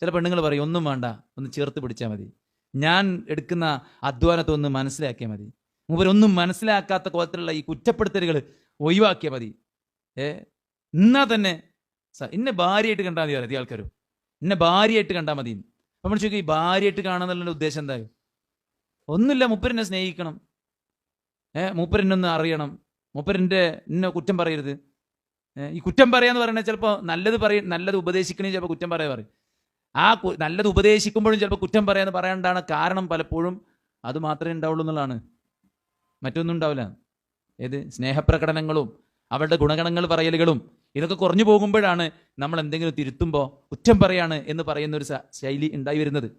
ചില പെണ്ണുങ്ങൾ പറയും ഒന്നും വേണ്ട ഒന്ന് ചേർത്ത് പിടിച്ചാൽ മതി. ഞാൻ എടുക്കുന്ന അധ്വാനത്തെ ഒന്ന് മനസ്സിലാക്കിയാൽ മതി. മൂപ്പരൊന്നും മനസ്സിലാക്കാത്ത കോലത്തിലുള്ള ഈ കുറ്റപ്പെടുത്തലുകൾ ഒഴിവാക്കിയാൽ മതി. ഏ? എന്നാ തന്നെ എന്നെ ഭാര്യയായിട്ട് കണ്ടാൽ മതി അറിയാം ആൾക്കാരും. എന്നെ ഭാര്യയായിട്ട് കണ്ടാൽ മതി. നമ്മൾ ചോദിക്കും ഈ ഭാര്യയായിട്ട് കാണാന്നുള്ള ഉദ്ദേശം എന്തായോ ഒന്നുമില്ല മൂപ്പരെന്നെ സ്നേഹിക്കണം. ഏ മൂപ്പരെന്നൊന്ന് അറിയണം. മൂപ്പരന്റെ എന്നെ കുറ്റം പറയരുത്. ഈ കുറ്റം പറയാന്ന് പറയുന്നത് ചിലപ്പോൾ നല്ലത് പറയും നല്ലത് ഉപദേശിക്കണേ ചിലപ്പോൾ കുറ്റം പറയാൻ പറയും. ആ നല്ലത് ഉപദേശിക്കുമ്പോഴും ചിലപ്പോൾ കുറ്റം പറയാന്ന് പറയാണ്ടാണ് കാരണം പലപ്പോഴും അത് മാത്രമേ ഉണ്ടാവുള്ളൂ എന്നുള്ളതാണ്. മറ്റൊന്നും ഉണ്ടാവില്ല. ഏത്? സ്നേഹപ്രകടനങ്ങളും അവരുടെ ഗുണഗണങ്ങൾ പറയലുകളും ഇതൊക്കെ കുറഞ്ഞു പോകുമ്പോഴാണ് നമ്മൾ എന്തെങ്കിലും തിരുത്തുമ്പോൾ കുറ്റം പറയാണ് എന്ന് പറയുന്ന ഒരു ശൈലി ഉണ്ടായി വരുന്നത്.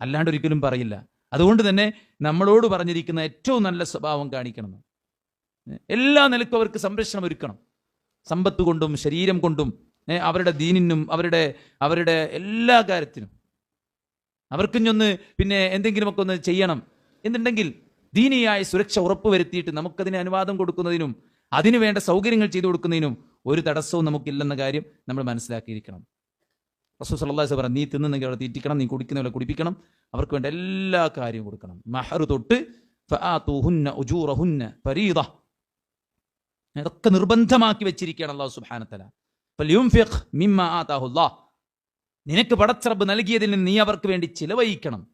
അല്ലാണ്ട് ഒരിക്കലും പറയില്ല. അതുകൊണ്ട് തന്നെ നമ്മളോട് പറഞ്ഞിരിക്കുന്ന ഏറ്റവും നല്ല സ്വഭാവം കാണിക്കണം. എല്ലാ നിലക്കും അവർക്ക് സംരക്ഷണം ഒരുക്കണം. സമ്പത്ത് കൊണ്ടും ശരീരം കൊണ്ടും അവരുടെ ദീനിനും അവരുടെ അവരുടെ എല്ലാ കാര്യത്തിനും. അവർക്കിഞ്ഞൊന്ന് പിന്നെ എന്തെങ്കിലുമൊക്കെ ഒന്ന് ചെയ്യണം. എന്നുണ്ടെങ്കിൽ ദീനിയായ സുരക്ഷ ഉറപ്പുവരുത്തിയിട്ട് നമുക്കതിന് അനുവാദം കൊടുക്കുന്നതിനും അതിനു വേണ്ട സൗകര്യങ്ങൾ ചെയ്തു കൊടുക്കുന്നതിനും ഒരു തടസ്സവും നമുക്കില്ലെന്ന കാര്യം നമ്മൾ മനസ്സിലാക്കിയിരിക്കണം. റസൂ സല്ലാസ് പറഞ്ഞു നീ തിന്നുന്നെങ്കിൽ അവിടെ തീറ്റിക്കണം നീ കുടിക്കുന്നവരെ കുടിപ്പിക്കണം. അവർക്ക് വേണ്ട എല്ലാ കാര്യവും കൊടുക്കണം. മഹർ തൊട്ട് ഇതൊക്കെ നിർബന്ധമാക്കി വെച്ചിരിക്കുകയാണ് അള്ളാഹു ഫലിയുംഫിഖ് നിനക്ക് പടച്ചറബ് നൽകിയതിൽ നിന്ന് നീ അവർക്ക് വേണ്ടി ചിലവഴിക്കണം.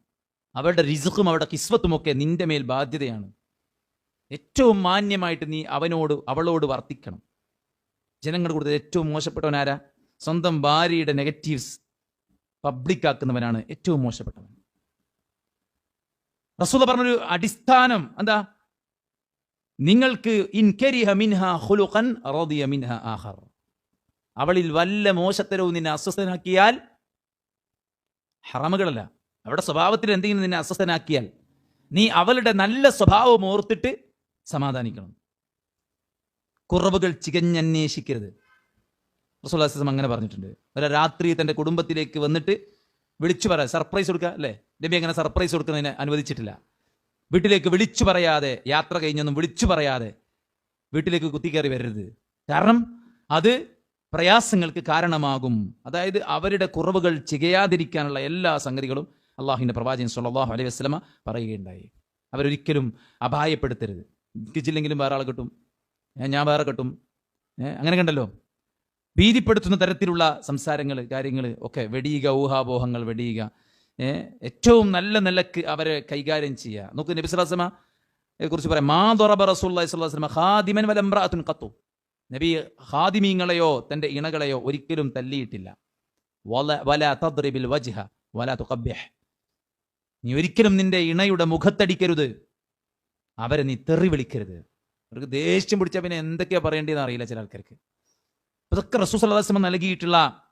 അവരുടെ റിസുഖും അവരുടെ കിസ്വത്തും ഒക്കെ നിന്റെ മേൽ ബാധ്യതയാണ്. ഏറ്റവും മാന്യമായിട്ട് നീ അവനോട് അവളോട് വർത്തിക്കണം. ജനങ്ങളുടെ കൂടുതൽ ഏറ്റവും മോശപ്പെട്ടവനാരാ സ്വന്തം ഭാര്യയുടെ നെഗറ്റീവ്സ് പബ്ലിക്കാക്കുന്നവനാണ് ഏറ്റവും മോശപ്പെട്ടവൻ. റസൂദ പറഞ്ഞൊരു അടിസ്ഥാനം എന്താ? നിങ്ങൾക്ക് ഇൻകരിഹ മിൻഹ ഹുലുഖൻ റദിയ മിൻഹ ആഖർ. അവളിൽ വല്ല മോശത്തരവും നിന്നെ അസ്വസ്ഥനാക്കിയാൽ? ഹറമുകളല്ല. അവളുടെ സ്വഭാവത്തിൽ എന്തെങ്കിലും നിന്നെ അസ്വസ്ഥനാക്കിയാൽ നീ അവളുടെ നല്ല സ്വഭാവം ഓർത്തിട്ട് സമാധാനിക്കണം. കുറവുകൾ ചികഞ്ഞന്വേഷിക്കരുത്. റസൂല്ലാസ്ലം അങ്ങനെ പറഞ്ഞിട്ടുണ്ട്. ഒരു രാത്രി തന്റെ കുടുംബത്തിലേക്ക് വന്നിട്ട് വിളിച്ചു പറയാം സർപ്രൈസ് കൊടുക്കുക അല്ലേ? നബി അങ്ങനെ സർപ്രൈസ് കൊടുക്കുന്നതിന് അനുവദിച്ചിട്ടില്ല. വീട്ടിലേക്ക് വിളിച്ചു പറയാതെ യാത്ര കഴിഞ്ഞൊന്നും വിളിച്ചു പറയാതെ വീട്ടിലേക്ക് കുത്തിക്കയറി വരരുത്. കാരണം അത് പ്രയാസങ്ങൾക്ക് കാരണമാകും. അതായത് അവരുടെ കുറവുകൾ ചികയാതിരിക്കാനുള്ള എല്ലാ സംഗതികളും അള്ളാഹുവിന്റെ പ്രവാചകൻ സുല്ലാഹു അലൈഹി വസ്ലമ പറയുകയുണ്ടായി. അവരൊരിക്കലും അപായപ്പെടുത്തരുത്. കിച്ചില്ലെങ്കിലും വേറെ ആൾ കിട്ടും. ഞാൻ വേറെ കിട്ടും. അങ്ങനെ കണ്ടല്ലോ. ഭീതിപ്പെടുത്തുന്ന തരത്തിലുള്ള സംസാരങ്ങൾ കാര്യങ്ങൾ ഒക്കെ വെടിയുക ഊഹാപോഹങ്ങൾ വെടിയുക. ഏറ്റവും നല്ല നിലയ്ക്ക് അവരെ കൈകാര്യം ചെയ്യുക. നോക്ക് നബി സ്വലാസ്ലമ കുറിച്ച് പറയാം. മാ ദൊറബ റസൂല്ലാ സ്വലാസ്ലമ ഖാദിമൻ വലംബ്രാത്തുൻ ഖത്തു. നബി ഹാദിമീങ്ങളെയോ തന്റെ ഇണകളെയോ ഒരിക്കലും തല്ലിയിട്ടില്ല. വല വല തദ്രിബിൽ വജ്ഹ വല തുഖബ്ബിഹ്. നീ ഒരിക്കലും നിന്റെ ഇണയുടെ മുഖത്തടിക്കരുത്. അവരെ നീ തെറി വിളിക്കരുത്. അവർക്ക് ദേഷ്യം പിടിച്ചാൽ പിന്നെ എന്തൊക്കെയാ പറയേണ്ടതെന്ന് അറിയില്ല ചില ആൾക്കാർക്ക്. അപ്പൊ ഇതൊക്കെ അലൈഹി വസല്ലം നൽകിയിട്ടുള്ള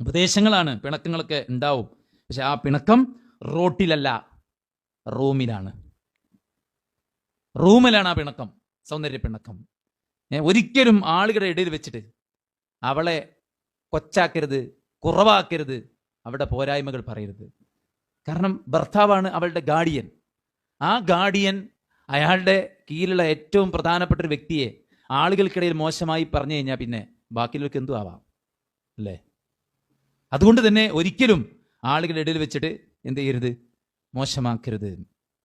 ഉപദേശങ്ങളാണ് പിണക്കങ്ങളൊക്കെ ഉണ്ടാവും. പക്ഷെ ആ പിണക്കം റോട്ടിലല്ല റൂമിലാണ്. റൂമിലാണ് ആ പിണക്കം സൗന്ദര്യ പിണക്കം. ഒരിക്കലും ആളുകളുടെ ഇടയിൽ വെച്ചിട്ട് അവളെ കൊച്ചാക്കരുത് കുറവാക്കരുത് അവളുടെ പോരായ്മകൾ പറയരുത്. കാരണം ഭർത്താവാണ് അവളുടെ ഗാർഡിയൻ ആ ഗാർഡിയൻ അയാളുടെ കീഴിലുള്ള ഏറ്റവും പ്രധാനപ്പെട്ട ഒരു വ്യക്തിയെ ആളുകൾക്കിടയിൽ മോശമായി പറഞ്ഞു കഴിഞ്ഞാൽ പിന്നെ ബാക്കിയുള്ളവർക്ക് എന്തു ആവാം അല്ലേ? അതുകൊണ്ട് തന്നെ ഒരിക്കലും ആളുകളുടെ ഇടയിൽ വെച്ചിട്ട് എന്ത് ചെയ്യരുത്? മോശമാക്കരുത്.